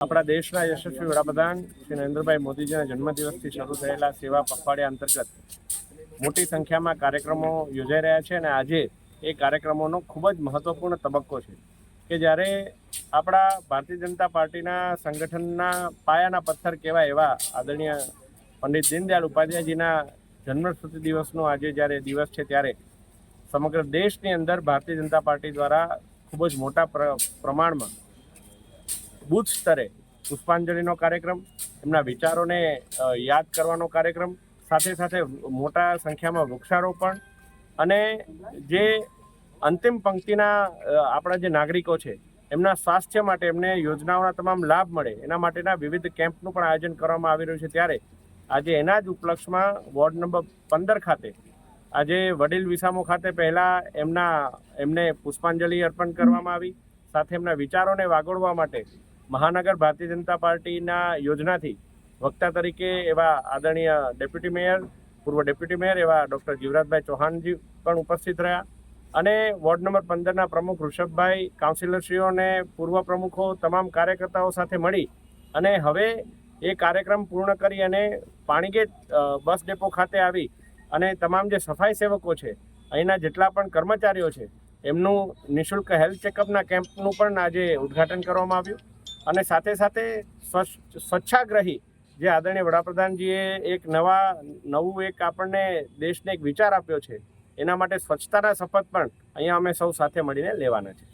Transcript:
આપણા દેશના યશસ્વી વડાપ્રધાન શ્રી નરેન્દ્રભાઈ મોદીજીના જન્મદિવસથી શરૂ થયેલા સેવા પખવાડિયા અંતર્ગત મોટી સંખ્યામાં કાર્યક્રમો યોજાઈ રહ્યા છે અને આજે એ કાર્યક્રમોનો ખૂબ જ મહત્વપૂર્ણ તબક્કો છે કે જ્યારે આપણા ભારતીય જનતા પાર્ટીના સંગઠનના પાયાના પથ્થર કહેવાય એવા આદરણીય પંડિત દીનદયાળ ઉપાધ્યાયજીના જન્મસ્મૃતિ દિવસનો આજે જ્યારે દિવસ છે ત્યારે સમગ્ર દેશની અંદર ભારતીય જનતા પાર્ટી દ્વારા ખૂબ જ મોટા પ્ર- પ્રમાણમાં બુથ સ્તરે પુષ્પાંજલિનો કાર્યક્રમ, એમના વિચારોને યાદ કરવાનો કાર્યક્રમ, સાથે સાથે મોટા સંખ્યામાં વૃક્ષારોપણ અને જે અંતિમ પંક્તિના આપણા જે નાગરિકો છે, એમના સ્વાસ્થ્ય માટે એમને યોજનાઓના તમામ લાભ મળે, એના માટેના વિવિધ કેમ્પનું પણ આયોજન કરવામાં આવી રહ્યું છે. ત્યારે આજે એના જ ઉપલક્ષમાં વોર્ડ નંબર પંદર ખાતે, આજે વડીલ વિસામો ખાતે પહેલાં એમના, એમને પુષ્પાંજલિ અર્પણ કરવામાં આવી, સાથે એમના વિચારોને વાગોળવા માટે મહાનગર ભારતીય જનતા પાર્ટીના યોજનાથી વક્તા તરીકે એવા આદરણીય ડેપ્યુટી મેયર, પૂર્વ ડેપ્યુટી મેયર એવા ડૉક્ટર જીવરાજભાઈ ચૌહાણજી પણ ઉપસ્થિત રહ્યા. અને વોર્ડ નંબર પંદરના પ્રમુખ ઋષભભાઈ કાઉન્સિલરશ્રીઓ અને પૂર્વ પ્રમુખો, તમામ કાર્યકર્તાઓ સાથે મળી અને હવે એ કાર્યક્રમ પૂર્ણ કરી અને પાણીગેટ બસ ડેપો ખાતે આવી અને તમામ જે સફાઈ સેવકો છે, અહીંના જેટલા પણ કર્મચારીઓ છે, એમનું નિઃશુલ્ક હેલ્થ ચેકઅપના કેમ્પનું પણ આજે ઉદ્ઘાટન કરવામાં આવ્યું. અને સાથે સાથે સ્વચ્છ સ્વચ્છાગ્રહી જે આદરણીય વડાપ્રધાનજીએ એક નવા, નવું એક આપણને દેશને એક વિચાર આપ્યો છે, એના માટે સ્વચ્છતાના શપથ પણ અહીંયા અમે સૌ સાથે મળીને લેવાના છે.